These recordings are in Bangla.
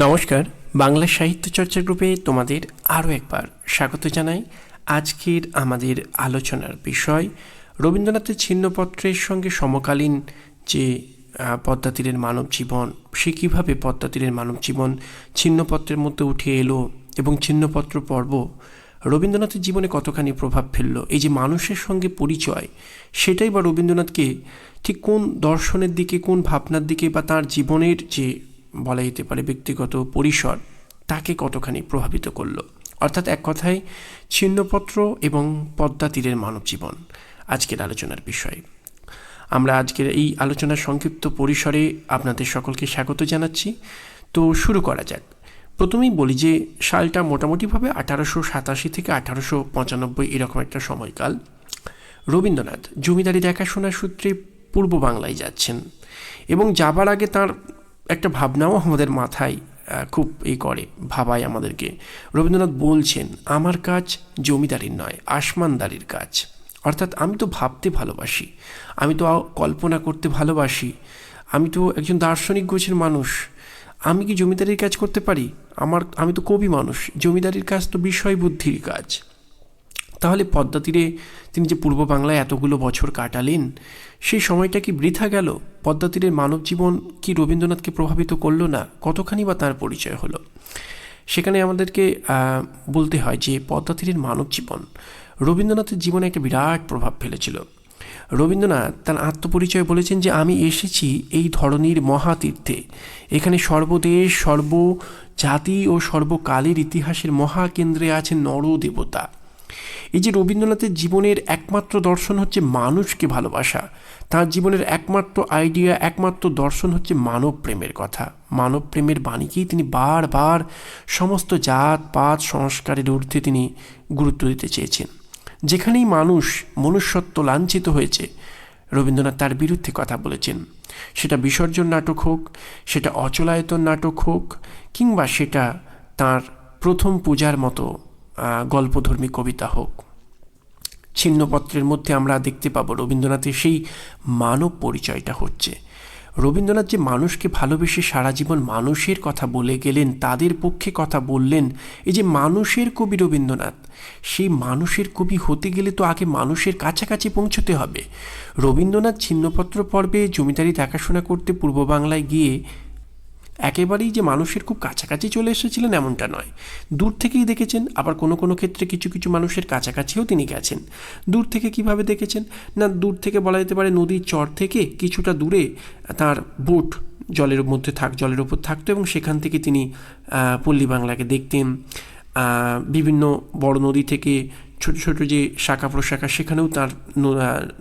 নমস্কার বাংলা সাহিত্য চর্চা গ্রুপে তোমাদের আরও একবার স্বাগত জানাই। আজকের আমাদের আলোচনার বিষয় রবীন্দ্রনাথের ছিন্নপত্রের সঙ্গে সমকালীন যে আহ, পদ্মা তীরের মানব জীবন সে কীভাবে পদ্মা তীরের মানব জীবন ছিন্নপত্রের মধ্যে উঠে এলো এবং ছিন্নপত্র পর্ব রবীন্দ্রনাথের জীবনে কতখানি প্রভাব ফেলল এই যে মানুষের সঙ্গে পরিচয় সেটাই বা রবীন্দ্রনাথকে ঠিক কোন দর্শনের দিকে কোন ভাবনার দিকে বা তার জীবনের যে বলা যেতে পারে ব্যক্তিগত পরিসর, তাকে কতখানি প্রভাবিত করল? অর্থাৎ এক কথায়, ছিন্নপত্র এবং পদ্মা তীরের মানব জীবন আজকের আলোচনার বিষয়। আমরা আজকের এই আলোচনার সংক্ষিপ্ত পরিসরে আপনাদের সকলকে স্বাগত জানাচ্ছি। তো শুরু করা যাক। প্রথমেই বলি যে, সালটা মোটামুটিভাবে আঠারোশো সাতাশি থেকে আঠারোশো পঁচানব্বই এরকম একটা সময়কাল। রবীন্দ্রনাথ জমিদারি দেখাশোনার সূত্রে পূর্ব বাংলায় যাচ্ছেন এবং যাবার আগে তার একটা ভাবনাও আমাদের মাথায় খুব এ করে, ভাবায় আমাদেরকে। রবীন্দ্রনাথ বলছেন, আমার কাজ জমিদারির নয়, আসমানদারির কাজ। অর্থাৎ আমি তো ভাবতে ভালোবাসি, আমি তো কল্পনা করতে ভালোবাসি, আমি তো একজন দার্শনিক গোছের মানুষ। আমি কি জমিদারির কাজ করতে পারি? আমার, আমি তো কবি মানুষ, জমিদারির কাজ তো বিষয় বুদ্ধির কাজ। তাহলে পদ্মা তীরে তিনি যে পূর্ব বাংলায় এতগুলো বছর কাটালেন, সেই সময়টা কি বৃথা গেল? পদ্মা তীরের মানব জীবন কি রবীন্দ্রনাথকে প্রভাবিত করল না? কতখানি বা তার পরিচয় হলো? সেখানে আমাদেরকে বলতে হয় যে পদ্মা তীরের মানব জীবন রবীন্দ্রনাথের জীবনে একটা বিরাট প্রভাব ফেলেছিল। রবীন্দ্রনাথ তার আত্মপরিচয় বলেছেন যে, আমি এসেছি এই ধরনের মহাতীর্থে। এখানে সর্বদেশ, সর্ব জাতি ও সর্বকালের ইতিহাসের মহাকেন্দ্রে আছেন নরদেবতা। এই যে রবীন্দ্রনাথের জীবনের একমাত্র দর্শন হচ্ছে মানুষকে ভালোবাসা, তার জীবনের একমাত্র আইডিয়া একমাত্র দর্শন হচ্ছে মানব প্রেমের কথা। মানব প্রেমের বাণীকেই তিনি বারবার সমস্ত জাত, পাত, সংস্কারের ঊর্ধ্বে তিনি গুরুত্ব দিতে চেয়েছেন। যেখানেই মানুষ মনুষ্যত্ব লাঞ্ছিত হয়েছে, রবীন্দ্রনাথ তার বিরুদ্ধে কথা বলেছেন। সেটা বিসর্জন নাটক হোক, সেটা অচলায়তন নাটক হোক, কিংবা সেটা তার প্রথম পূজার মতো গল্পধর্মী কবিতা হোক। ছিন্নপত্রের মধ্যে আমরা দেখতে পাবো রবীন্দ্রনাথের সেই মানব পরিচয়টা হচ্ছে। রবীন্দ্রনাথ যে মানুষকে ভালোবেসে সারা জীবন মানুষের কথা বলে গেলেন, তাদের পক্ষে কথা বললেন, এই যে মানুষের কবি রবীন্দ্রনাথ, সেই মানুষের কবি হতে গেলে তো আগে মানুষের কাছাকাছি পৌঁছতে হবে। রবীন্দ্রনাথ ছিন্নপত্র পর্বে জমিদারি দেখাশোনা করতে পূর্ব বাংলায় গিয়ে একেবারেই যে মানুষের খুব কাছাকাছি চলে এসেছিলেন এমনটা নয়। দূর থেকেই দেখেছেন, আবার কোনো কোনো ক্ষেত্রে কিছু কিছু মানুষের কাছাকাছিও তিনি গেছেন। দূর থেকে কীভাবে দেখেছেন? না, দূর থেকে বলা যেতে পারে নদীর চর থেকে কিছুটা দূরে তার বোট জলের মধ্যে থাক, জলের উপর থাকতো এবং সেখান থেকে তিনি পল্লী বাংলাকে দেখতেন। বিভিন্ন বড় নদী থেকে ছোট ছোট যে শাখা প্রশাখা, সেখানেও তার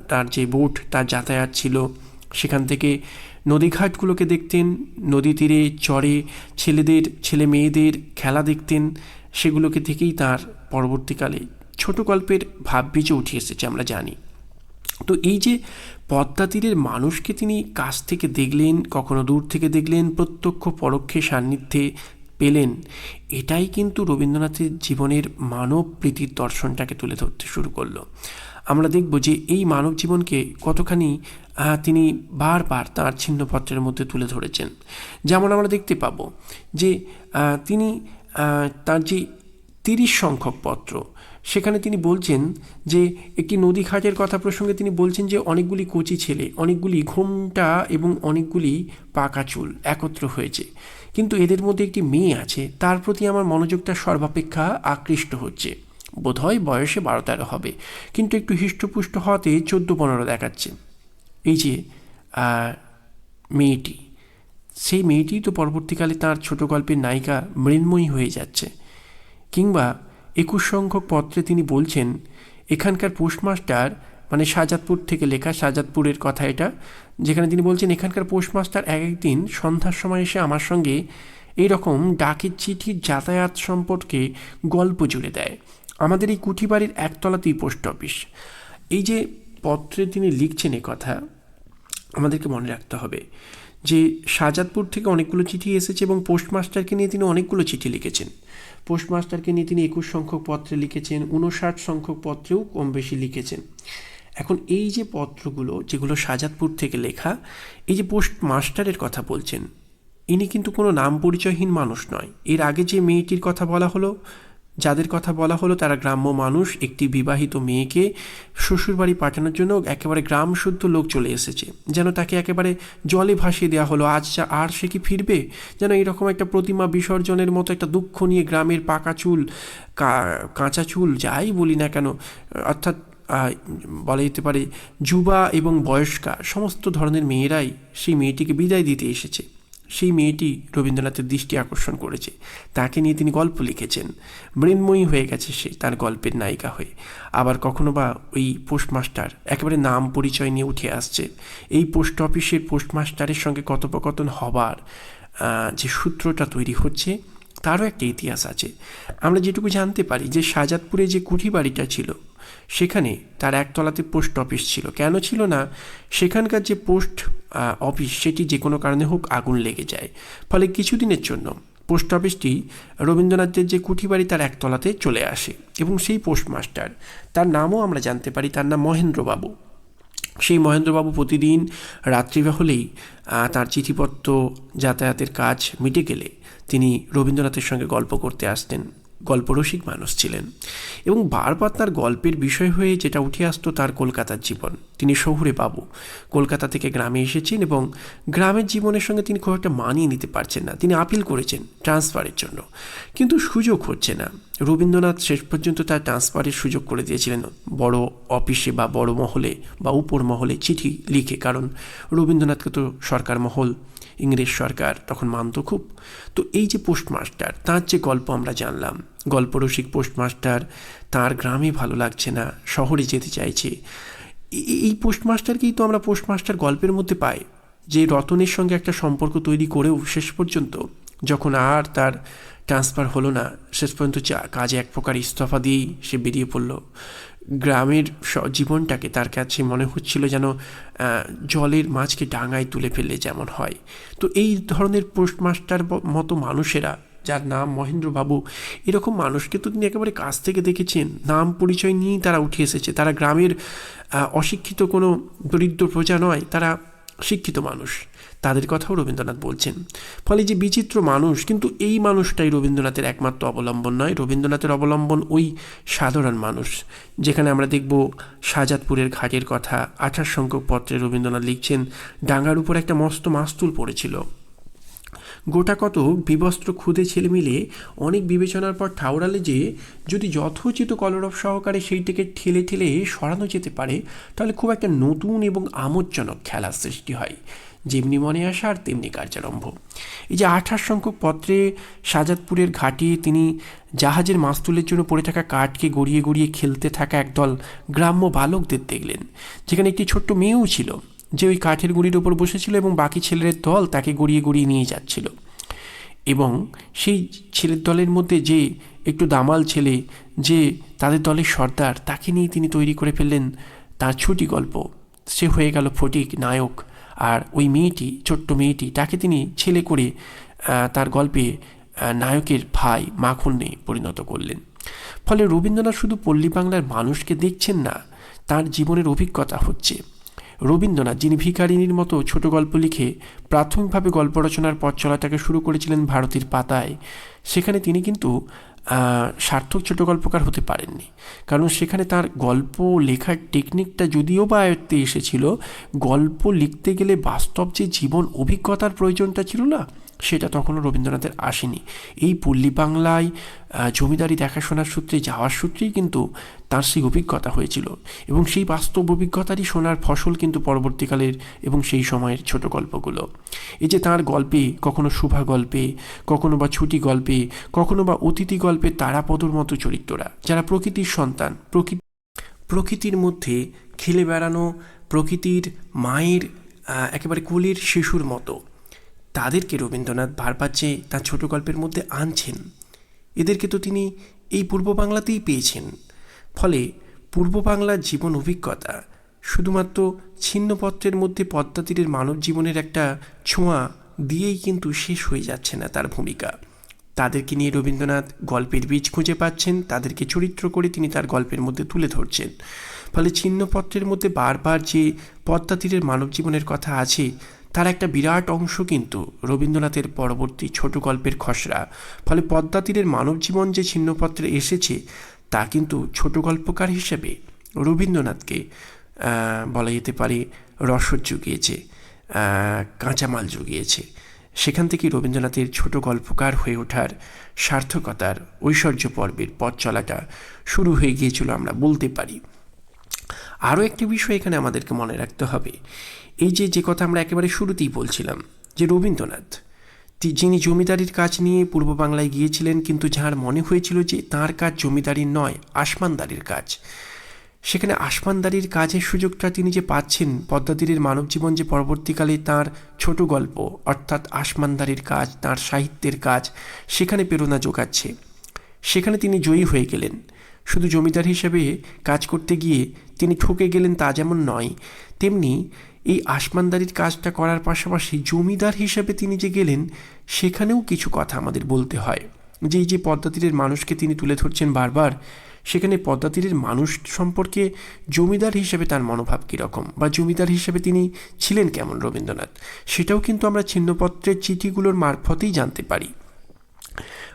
তার যে বোট, তার যাতায়াত ছিল। সেখান থেকে নদীঘাটগুলোকে দেখতেন, নদী তীরে চরে ছেলেদের, ছেলে মেয়েদের খেলা দেখতেন, সেগুলোকে থেকেই তার পরবর্তীকালে ছোট গল্পের ভাব বীজে উঠে এসেছে আমরা জানি। তো এই যে পদ্মা তীরের মানুষকে তিনি কাছ থেকে দেখলেন, কখনো দূর থেকে দেখলেন, প্রত্যক্ষ পরোক্ষে সান্নিধ্যে পেলেন, এটাই কিন্তু রবীন্দ্রনাথের জীবনের মানব প্রীতির দর্শনটাকে তুলে ধরতে শুরু করল। আমরা দেখব যে এই মানব জীবনকে কতখানি তিনি বারবার তার ছিন্নপত্রের মধ্যে তুলে ধরেছেন। যেমন আমরা দেখতে পাবো যে তিনি তার যে তিরিশ সংখ্যক পত্র, সেখানে তিনি বলছেন যে, একটি নদী ঘাটের কথা প্রসঙ্গে তিনি বলছেন যে, অনেকগুলি কচি ছেলে, অনেকগুলি ঘোমটা এবং অনেকগুলি পাকা চুল একত্র হয়েছে। কিন্তু এদের মধ্যে একটি মেয়ে আছে, তার প্রতি আমার মনোযোগটা সর্বাপেক্ষা আকৃষ্ট হচ্ছে। বোধহয় বয়সে বারো তেরো হবে। কিন্তু একটু হৃষ্টপুষ্ট হওয়াতে চোদ্দ পনেরো দেখাচ্ছে। এই যে মেয়েটি, সেই মেয়েটি তো পরবর্তীকালে তার ছোট গল্পের নায়িকা মৃন্ময়ী হয়ে যাচ্ছে। কিংবা একুশ সংখ্যক পত্রে তিনি বলছেন, এখানকার পোস্টমাস্টার মানে শাহজাদপুর থেকে লেখা শাহজাদপুরের কথা এটা, যেখানে তিনি বলছেন, এখানকার পোস্টমাস্টার এক একদিন সন্ধ্যার সময় এসে আমার সঙ্গে এই রকম ডাকের চিঠির যাতায়াত সম্পর্কে গল্প জুড়ে দেয়। আমাদের এই কুঠি বাড়ির একতলাতেই পোস্ট অফিস। এই যে পত্রে তিনি লিখছেন এ কথা, আমাদেরকে মনে রাখতে হবে যে শাহজাদপুর থেকে অনেকগুলো চিঠি এসেছে এবং পোস্টমাস্টারকে নিয়ে তিনি অনেকগুলো চিঠি লিখেছেন। পোস্টমাস্টারকে নিয়ে তিনি একুশ সংখ্যক পত্রে লিখেছেন উনষাট সংখ্যক পত্রেও কম বেশি লিখেছেন। এখন এই যে পত্রগুলো, যেগুলো শাহজাদপুর থেকে লেখা, এই যে পোস্টমাস্টারের কথা বলছেন, ইনি কিন্তু কোনো নাম পরিচয়হীন মানুষ নয়। এর আগে যে মেয়েটির কথা বলা হলো যাদের কথা বলা হলো তারা গ্রাম্য মানুষ, একটি বিবাহিত মেয়েকে শ্বশুরবাড়ি পাঠানোর জন্য একেবারে গ্রাম শুদ্ধ লোক চলে এসেছে। যেন তাকে একেবারে জলে ভাসিয়ে দেওয়া হলো, আজ যা- আর সে কি ফিরবে? যেন এরকম একটা প্রতিমা বিসর্জনের মতো একটা দুঃখ নিয়ে গ্রামের পাকা চুল কাঁচা চুল, যাই বলি না কেন, অর্থাৎ বলা যেতে পারে, যুবা এবং বয়স্কা, সমস্ত ধরনের মেয়েরাই সেই মেয়েটিকে বিদায় দিতে এসেছে। সেই মেয়েটি রবীন্দ্রনাথের দৃষ্টি আকর্ষণ করেছে। তাকে নিয়ে তিনি গল্প লিখেছেন। মৃন্ময়ী হয়ে গেছে সে তার গল্পের নায়িকা হয়ে। আবার কখনো বা ওই পোস্টমাস্টার একেবারে নাম পরিচয় নিয়ে উঠে আসছে। এই পোস্ট অফিসের পোস্টমাস্টারের সঙ্গে কথোপকথন হবার যে সূত্রটা তৈরি হচ্ছে, তারও একটা ইতিহাস আছে। আমরা যেটুকু জানতে পারি যে শাহজাদপুরে যে কুঠি বাড়িটা ছিল সেখানে তার একতলাতে পোস্ট অফিস ছিল। কেন ছিল না? সেখানকার যে পোস্ট অফিস সেটি যে কোনো কারণে হোক আগুন লেগে যায়। ফলে কিছুদিনের জন্য পোস্ট অফিসটি রবীন্দ্রনাথের যে কুঠি বাড়ি তার একতলাতে চলে আসে এবং সেই পোস্টমাস্টার তার নামও আমরা জানতে পারি, তার নাম মহেন্দ্রবাবু। সেই মহেন্দ্রবাবু প্রতিদিন রাত্রি হলেই তার চিঠিপত্র, যাতায়াতের কাজ মিটে গেলে তিনি রবীন্দ্রনাথের সঙ্গে গল্প করতে আসতেন। গল্পরসিক মানুষ ছিলেন এবং বারবার তার গল্পের বিষয় হয়ে যেটা উঠে আসতো তার কলকাতার জীবন। তিনি শহুরে বাবু। কলকাতা থেকে গ্রামে এসেছেন এবং গ্রামের জীবনের সঙ্গে তিনি খুব একটা মানিয়ে নিতে পারছেন না। তিনি আপিল করেছেন ট্রান্সফারের জন্য। কিন্তু সুযোগ হচ্ছে না। রবীন্দ্রনাথ শেষ পর্যন্ত তার ট্রান্সফারের সুযোগ করে দিয়েছিলেন। বড় অফিসে বা বড় মহলে বা উপর মহলে চিঠি লিখে। কারণ রবীন্দ্রনাথকে তো সরকার মহল ইংরেজ সরকার তখন মানত খুব। তো এই যে পোস্টমাস্টার, তার যে গল্প আমরা জানলাম, গল্পরসিক পোস্টমাস্টার তার গ্রামে ভালো লাগছে না, শহরে যেতে চাইছে। এই পোস্টমাস্টারকেই তো আমরা পোস্টমাস্টার গল্পের মধ্যে পাই, যে রতনের সঙ্গে একটা সম্পর্ক তৈরি করেও শেষ পর্যন্ত, যখন আর তার ট্রান্সফার হলো না, শেষ পর্যন্ত কাজে এক প্রকার ইস্তফা দিয়েই সে বেরিয়ে পড়ল। গ্রামের জীবনটাকে তার কাছে মনে হচ্ছিল যেন জলের মাছকে ডাঙায় তুলে ফেলে যেমন হয়। তো এই ধরনের পোস্টমাস্টার মতো মানুষেরা, যার নাম মহেন্দ্রবাবু, এরকম মানুষকে তো তিনি একেবারে কাছ থেকে দেখেছেন। নাম পরিচয় নিয়েই তারা উঠে এসেছে। তারা গ্রামের অশিক্ষিত কোনো দরিদ্র প্রজা নয়। তারা শিক্ষিত মানুষ। তাদের কথাও রবীন্দ্রনাথ বলছেন। ফলে যে বিচিত্র মানুষ, কিন্তু এই মানুষটাই রবীন্দ্রনাথের একমাত্র অবলম্বন নয়। রবীন্দ্রনাথের অবলম্বন ওই সাধারণ মানুষ। যেখানে আমরা দেখব শাহজাদপুরের ঘাটের কথা, আঠাশ সংখ্যক পত্রে রবীন্দ্রনাথ লিখছেন, ডাঙ্গার উপর একটা মস্ত মাস্তুল পড়েছিল। গোটা কত বিবস্ত্র ক্ষুদে ছেলে মিলে অনেক বিবেচনার পর ঠাউরালে যে, যদি যথোচিত কলরব সহকারে সেইটিকে ঠেলে ঠেলে সরানো যেতে পারে, তাহলে খুব একটা নতুন এবং আমোদজনক খেলার সৃষ্টি হয়। যেমনি মনে আসা আর তেমনি কার্যারম্ভ। এই যে আঠাশ সংখ্যক পত্রে শাহজাদপুরের ঘাটে তিনি জাহাজের মাস্তুলের জন্য পড়ে থাকা কাঠকে গড়িয়ে গড়িয়ে খেলতে থাকা একদল গ্রাম্য বালকদের দেখলেন। যেখানে একটি ছোট্ট মেয়েও ছিল। যে ওই কাঠের গুঁড়ির ওপর বসেছিল এবং বাকি ছেলের দল তাকে গড়িয়ে গড়িয়ে নিয়ে যাচ্ছিল। এবং সেই ছেলের দলের মধ্যে যে একটু দামাল ছেলে, যে তাদের দলের সর্দার, তাকে নিয়ে তিনি তৈরি করে ফেললেন তার ছুটি গল্প। সে হয়ে গেল ফটিক, নায়ক আর ওই মেয়েটি, ছোট্ট মেয়েটি, তাকে তিনি ছেলে করে তার গল্পে নায়কের ভাই মাখনে পরিণত করলেন। ফলে রবীন্দ্রনাথ শুধু পল্লী বাংলার মানুষকে দেখছেন না, তার জীবনের অভিজ্ঞতা হচ্ছে। রবীন্দ্রনাথ, যিনি ভিখারিনীর মতো ছোট গল্প লিখে প্রাথমিকভাবে গল্প রচনার পথ চলাটাকে শুরু করেছিলেন ভারতীর পাতায়, সেখানে তিনি কিন্তু সার্থক ছোট গল্পকার হতে পারেননি। কারণ সেখানে তার গল্প লেখার টেকনিকটা যদিও বা আয়ত্তে এসেছিল, গল্প লিখতে গেলে বাস্তব যে জীবন অভিজ্ঞতার প্রয়োজনটা ছিল না সেটা তখনও রবীন্দ্রনাথের আসেনি। এই পল্লী বাংলায় জমিদারি দেখাশোনার সূত্রে, যাওয়ার সূত্রেই কিন্তু তার সেই অভিজ্ঞতা হয়েছিল। এবং সেই বাস্তব অভিজ্ঞতারই সোনার ফসল কিন্তু পরবর্তীকালের এবং সেই সময়ের ছোট গল্পগুলো। এই যে তার গল্পে, কখনো শুভা গল্পে, কখনো বা ছুটি গল্পে, কখনো বা অতিথি গল্পে তারাপদর মতো চরিত্ররা, যারা প্রকৃতির সন্তান প্রকৃতি প্রকৃতির মধ্যে খেলে বেড়ানো, প্রকৃতির মায়ের একেবারে কুলির শিশুর মতো। তাদেরকে রবীন্দ্রনাথ বারবার যে তাঁর ছোট গল্পের মধ্যে আনছেন, এদেরকে তো তিনি এই পূর্ব বাংলাতেই পেয়েছেন। ফলে পূর্ব বাংলার জীবন অভিজ্ঞতা শুধুমাত্র ছিন্নপত্রের মধ্যে পদ্মা তীরের মানব জীবনের একটা ছোঁয়া দিয়েই কিন্তু শেষ হয়ে যাচ্ছে না তার ভূমিকা। তাদেরকে নিয়ে রবীন্দ্রনাথ গল্পের বীজ খুঁজে পাচ্ছেন, তাদেরকে চরিত্র করে তিনি তার গল্পের মধ্যে তুলে ধরছেন। ফলে ছিন্নপত্রের মধ্যে বারবার যে পদ্মা তীরের মানব জীবনের কথা আছে তার একটা বিরাট অংশ কিন্তু রবীন্দ্রনাথের পরবর্তী ছোট গল্পের খসড়া। ফলে পদ্মা তীরের মানব জীবন যে ছিন্নপত্রে এসেছে, তা কিন্তু ছোট গল্পকার হিসেবে রবীন্দ্রনাথকে বলা যেতে পারে, রসদ জুগিয়েছে কাঁচামাল জুগিয়েছে। সেখান থেকেই রবীন্দ্রনাথের ছোট গল্পকার হয়ে ওঠার সার্থকতার ঐশ্বর্য পর্বের পথ চলাটা শুরু হয়ে গিয়েছিল আমরা বলতে পারি। আরও একটি বিষয় এখানে আমাদেরকে মনে রাখতে হবে। এই যে যে কথা আমরা একেবারে শুরুতেই বলছিলাম, যে রবীন্দ্রনাথ যিনি জমিদারির কাজ নিয়ে পূর্ব বাংলায় গিয়েছিলেন, কিন্তু যার মনে হয়েছিল যে তার কাজ জমিদারির নয়, আসমানদারির কাজ। সেখানে আসমানদারির কাজের সুযোগটা তিনি যে পাচ্ছেন পদ্মাতীরের মানবজীবন যে পরবর্তীকালে তার ছোট গল্প, অর্থাৎ আসমানদারির কাজ, তার সাহিত্যের কাজ, সেখানে প্রেরণা যোগাচ্ছে। সেখানে তিনি জয়ী হয়ে গেলেন। শুধু জমিদার হিসেবে কাজ করতে গিয়ে তিনি ঠকে গেলেন তা যেমন নয়, তেমনি এই আসমানদারির কাজটা করার পাশাপাশি জমিদার হিসেবে তিনি যে গেলেন, সেখানেও কিছু কথা আমাদের বলতে হয়। যে এই যে পদ্মাতীরের মানুষকে তিনি তুলে ধরছেন বারবার, সেখানে পদ্মাতীরের মানুষ সম্পর্কে জমিদার হিসেবে তার মনোভাব কীরকম বা জমিদার হিসেবে তিনি ছিলেন কেমন রবীন্দ্রনাথ, সেটাও কিন্তু আমরা ছিন্নপত্রের চিঠিগুলোর মারফতেই জানতে পারি।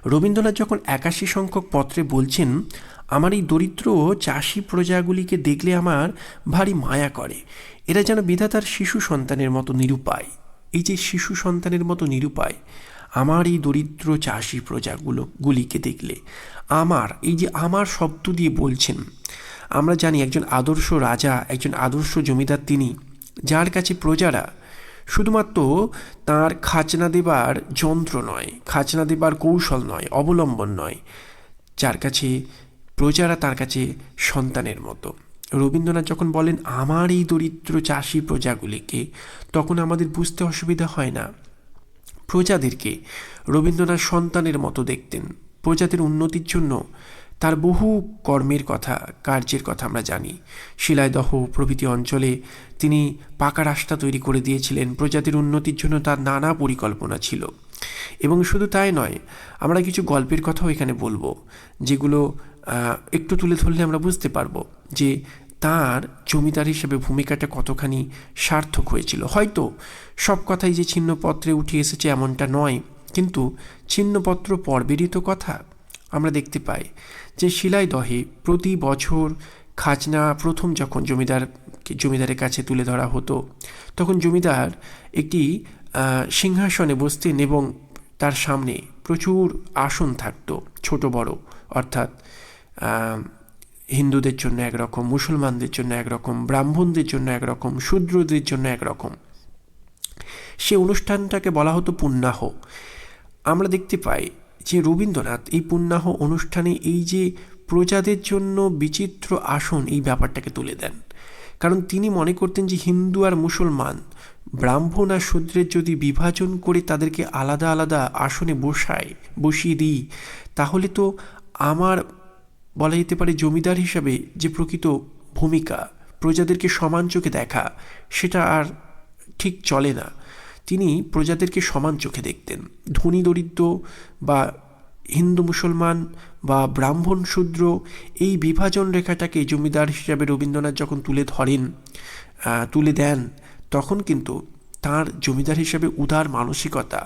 রবীন্দ্রনাথ যখন একাশি সংখ্যক পত্রে বলছেন, আমার এই দরিদ্র চাষি প্রজাগুলিকে দেখলে আমার ভারী মায়া করে। এরা যেন বিধাতার শিশু সন্তানের মতো নিরুপায়। এই যে শিশু সন্তানের মতো নিরুপায়, আমার এই দরিদ্র চাষি প্রজাগুলো গুলিকে দেখলে, আমার, এই যে আমার শব্দ দিয়ে বলছেন, আমরা জানি একজন আদর্শ রাজা, একজন আদর্শ জমিদার তিনি, যার কাছে প্রজারা শুধুমাত্র তার খাজনা দেবার যন্ত্র নয়, খাজনা দেবার কৌশল নয়, অবলম্বন নয়, যার কাছে প্রজারা তার কাছে সন্তানের মতো। রবীন্দ্রনাথ যখন বলেন, আমার এই দরিদ্র চাষি প্রজাগুলিকে তখন আমাদের বুঝতে অসুবিধা হয় না। প্রজাদেরকে রবীন্দ্রনাথ সন্তানের মতো দেখতেন। প্রজাদের উন্নতির জন্য তার বহু কর্মের কথা, কার্যের কথা আমরা জানি। শিলাইদহ প্রভৃতি অঞ্চলে তিনি পাকা রাস্তা তৈরি করে দিয়েছিলেন। প্রজাতির উন্নতির জন্য তার নানা পরিকল্পনা ছিল। এবং শুধু তাই নয়, আমরা কিছু গল্পের কথাও এখানে বলব, যেগুলো একটু তুলে ধরলে আমরা বুঝতে পারব যে তার জমিদার হিসেবে ভূমিকাটা কতখানি সার্থক হয়েছিল। হয়তো সব কথাই যে ছিন্নপত্রে উঠে এসেছে এমনটা নয়, কিন্তু ছিন্নপত্র পর্বেরই তো কথা। আমরা দেখতে পাই যে শিলাইদহে প্রতি বছর খাজনা প্রথম যখন জমিদার জমিদারের কাছে তুলে ধরা হতো, তখন জমিদার একটি সিংহাসনে বসতেন এবং তার সামনে প্রচুর আসন থাকতো, ছোট বড়, অর্থাৎ হিন্দুদের জন্য একরকম, মুসলমানদের জন্য একরকম, ব্রাহ্মণদের জন্য একরকম, শূদ্রদের জন্য একরকম। সে অনুষ্ঠানটাকে বলা হতো পুণ্যাহ। আমরা দেখতে পাই যে রবীন্দ্রনাথ এই পুণ্যাহ অনুষ্ঠানে এই যে প্রজাদের জন্য বিচিত্র আসন এই ব্যাপারটাকে তুলে দেন। কারণ তিনি মনে করতেন যে হিন্দু আর মুসলমান, ব্রাহ্মণ আর শূদ্রের যদি বিভাজন করে তাদেরকে আলাদা আলাদা আসনে বসায়, বসিয়ে দিই, তাহলে তো আমার বলা যেতে পারে জমিদার হিসাবে যে প্রকৃত ভূমিকা, প্রজাদেরকে সমান চোখে দেখা, সেটা আর ঠিক চলে না। তিনি প্রজাদেরকে সমান চোখে দেখতেন। ধনী দরিদ্র বা হিন্দু মুসলমান বা ব্রাহ্মণ শূদ্র, এই বিভাজন রেখাটাকে জমিদার হিসাবে রবীন্দ্রনাথ যখন তুলে ধরেন তুলে দেন, তখন কিন্তু তার জমিদার হিসাবে উদার মানসিকতা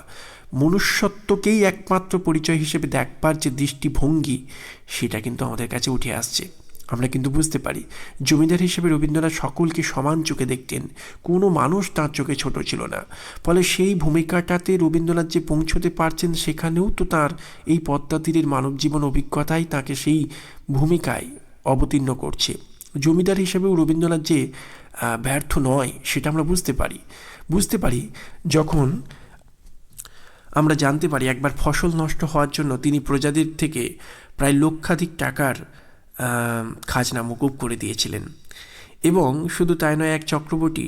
মনুষ্যত্বকেই একমাত্র পরিচয় হিসেবে দেখবার যে দৃষ্টিভঙ্গি, সেটা কিন্তু আমাদের কাছে উঠে আসছে। আমরা কিন্তু বুঝতে পারি, জমিদার হিসেবে রবীন্দ্রনাথ সকলকে সমান চোখে দেখতেন, কোনো মানুষ তাঁর চোখে ছোট ছিল না। ফলে সেই ভূমিকাটাতে রবীন্দ্রনাথ যে পৌঁছতে পারছেন, সেখানেও তো তার এই পদ্মা তীরের মানব জীবন অভিজ্ঞতাই তাকে সেই ভূমিকায় অবতীর্ণ করছে। জমিদার হিসেবেও রবীন্দ্রনাথ যে ব্যর্থ নয়, সেটা আমরা বুঝতে পারি। বুঝতে পারি যখন আমরা জানতে পারি একবার ফসল নষ্ট হওয়ার জন্য তিনি প্রজাদের থেকে প্রায় লক্ষাধিক টাকার খাজনা মুকুব করে দিয়েছিলেন। এবং শুধু তাই নয়, এক চক্রবর্তী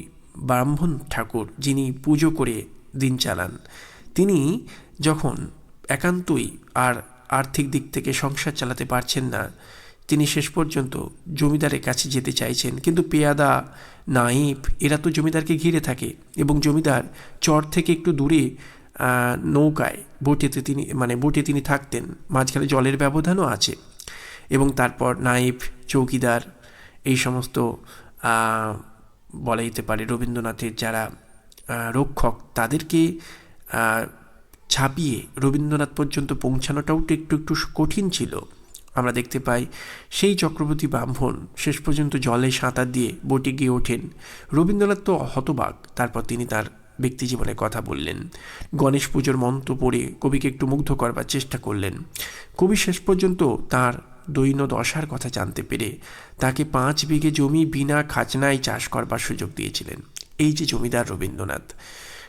ব্রাহ্মণ ঠাকুর যিনি পুজো করে দিন চালান, তিনি যখন একান্তই আর আর্থিক দিক থেকে সংসার চালাতে পারছেন না, তিনি শেষ পর্যন্ত জমিদারের কাছে যেতে চাইছেন। কিন্তু পেয়াদা, নাইফ, এরা তো জমিদারকে ঘিরে থাকে এবং জমিদার চর থেকে একটু দূরে নৌকায়, বোটেতে তিনি মানে বোটে তিনি থাকতেন। মাঝখানে জলের ব্যবধানও আছে। এবং তারপর নাইফ, চৌকিদার, এই সমস্ত বলা যেতে পারে রবীন্দ্রনাথের যারা রক্ষক, তাদেরকে ছাপিয়ে রবীন্দ্রনাথ পর্যন্ত পৌঁছানোটাও তো একটু একটু কঠিন ছিল। আমরা দেখতে পাই সেই চক্রবর্তী ব্রাহ্মণ শেষ পর্যন্ত জলে সাঁতার দিয়ে বোটে গিয়ে ওঠেন। রবীন্দ্রনাথ তো হতবাক। তারপর তিনি তার ব্যক্তি জীবনের কথা বললেন। গণেশ পুজোর মন্ত্র পড়ে কবিকে একটু মুগ্ধ করবার চেষ্টা করলেন। কবি শেষ পর্যন্ত তার দৈন্য দশার কথা জানতে পেরে তাকে পাঁচ বিঘে জমি বিনা খাজনায় চাষ করবার সুযোগ দিয়েছিলেন। এই যে জমিদার রবীন্দ্রনাথ,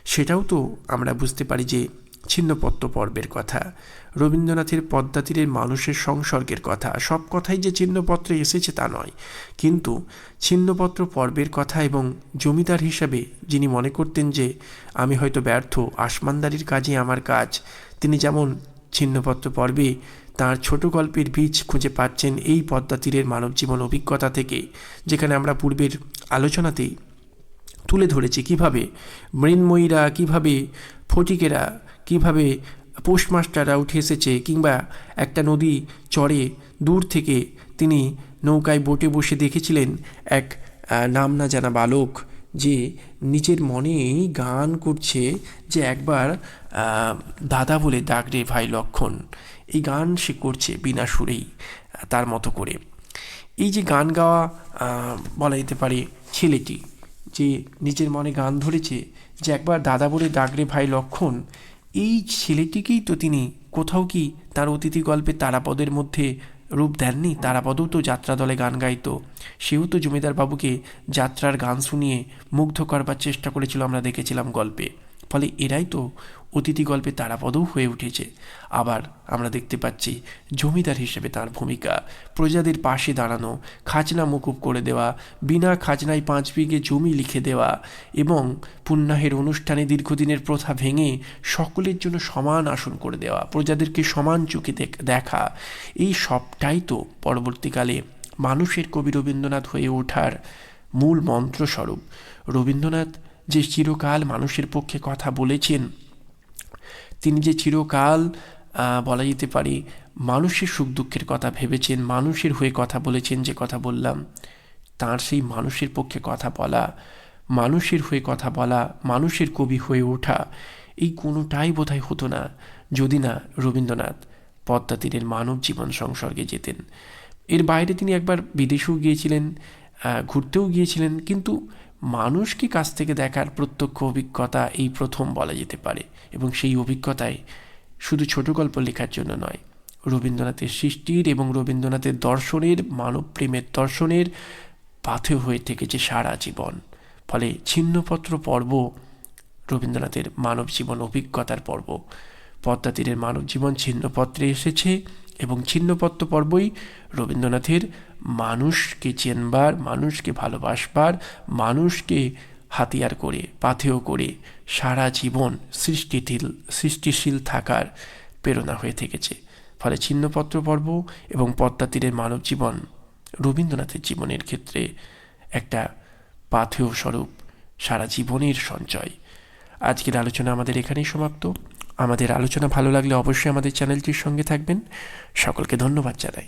সেটাও তো আমরা বুঝতে পারি যে ছিন্নপত্র পর্বের কথা। রবীন্দ্রনাথের পদ্মা তীরের মানুষের সংসর্গের কথা। সব কথাই যে ছিন্নপত্রে এসেছে তা নয়। কিন্তু ছিন্নপত্র পর্বের কথা এবং জমিদার হিসাবে যিনি মনে করতেন যে আমি হয়তো ব্যর্থ, আসমানদারির কাজে আমার কাজ, তিনি যেমন ছিন্নপত্র পর্বে তার ছোট গল্পের বীজ খুঁজে পাচ্ছেন এই পদ্মা তীরের মানব জীবন অভিজ্ঞতা থেকে, যেখানে আমরা পূর্বের আলোচনাতেই তুলে ধরেছি কীভাবে মৃন্ময়ীরা, কীভাবে ফটিকেরা, কীভাবে পোস্টমাস্টাররা উঠে এসেছে কিংবা একটা নদী চড়ে দূর থেকে তিনি নৌকায় বোটে বসে দেখেছিলেন এক নাম না জানা বালক যে নিজের মনেই গান করছে যে একবার দাদা বলে ডাক রে ভাই লক্ষণ। এই গান সে করছে বিনা সুরেই, তার মতো করে। এই যে গান গাওয়া বলা যেতে পারে ছেলেটি যে নিজের মনে গান ধরেছে যে একবার দাদা বলে ডাকরে ভাই লক্ষণ এই ছেলেটিকেই তো তিনি কোথাও কি তার অতিথি গল্পে তারাপদের মধ্যে রূপ দেননি? তারাপদও তো যাত্রা দলে গান গাইত। সেও তো জমিদার বাবুকে যাত্রার গান শুনিয়ে মুগ্ধ করবার চেষ্টা করেছিল, আমরা দেখেছিলাম গল্পে। ফলে এরাই তো অতিথি গল্পে তারাপদও হয়ে উঠেছে। আবার আমরা দেখতে পাচ্ছি জমিদার হিসেবে তার ভূমিকা। প্রজাদের পাশে দাঁড়ানো, খাজনা মুকুব করে দেওয়া, বিনা খাজনায় পাঁচ বিঘে জমি লিখে দেওয়া এবং পুণ্যাহের অনুষ্ঠানে দীর্ঘদিনের প্রথা ভেঙে সকলের জন্য সমান আসন করে দেওয়া, প্রজাদেরকে সমান চোখে দেখ- এই সবটাই তো পরবর্তীকালে মানুষের কবি রবীন্দ্রনাথ হয়ে ওঠার মূল মন্ত্রস্বরূপ। রবীন্দ্রনাথ যে চিরকাল মানুষের পক্ষে কথা বলেছেন, তিনি যে চিরকাল বলা যেতে পারে, মানুষের সুখ দুঃখের কথা ভেবেছেন, মানুষের হয়ে কথা বলেছেন যে কথা বললাম, তার সেই মানুষের পক্ষে কথা বলা, মানুষের হয়ে কথা বলা, মানুষের কবি হয়ে ওঠা, এই কোনোটাই বোধহয় হতো না, যদি না রবীন্দ্রনাথ পদ্মা তীরের মানব জীবন সংসর্গে যেতেন। এর বাইরে তিনি একবার বিদেশেও গিয়েছিলেন ঘুরতেও গিয়েছিলেন, কিন্তু মানুষকে কাছ থেকে দেখার প্রত্যক্ষ অভিজ্ঞতা এই প্রথম বলা যেতে পারে? এবং সেই অভিজ্ঞতায় শুধু ছোট গল্প লেখার জন্য নয়। রবীন্দ্রনাথের সৃষ্টির এবং রবীন্দ্রনাথের দর্শনের মানব প্রেমের দর্শনের পাথেয় হয়ে থেকেছে সারা জীবন। ফলে ছিন্নপত্র পর্ব রবীন্দ্রনাথের মানব জীবন অভিজ্ঞতার পর্ব। পদ্মা তীরের মানব জীবন ছিন্নপত্রে এসেছে। এবং ছিন্নপত্র পর্বই রবীন্দ্রনাথের মানুষকে চেনবার, মানুষকে ভালোবাসবার, মানুষকে হাতিয়ার করে, পাথেয় করে সারা জীবন সৃষ্টিশীল সৃষ্টিশীল থাকার প্রেরণা হয়ে থেকেছে। ফলে ছিন্নপত্র পর্ব এবং পদ্মা তীরের মানব জীবন রবীন্দ্রনাথের জীবনের ক্ষেত্রে একটা পাথেয় স্বরূপ, সারা জীবনের সঞ্চয়। আজকের আলোচনা আমাদের এখানেই সমাপ্ত। আমাদের আলোচনা ভালো লাগলে অবশ্যই আমাদের চ্যানেলটির সঙ্গে থাকবেন। সকলকে ধন্যবাদ জানাই।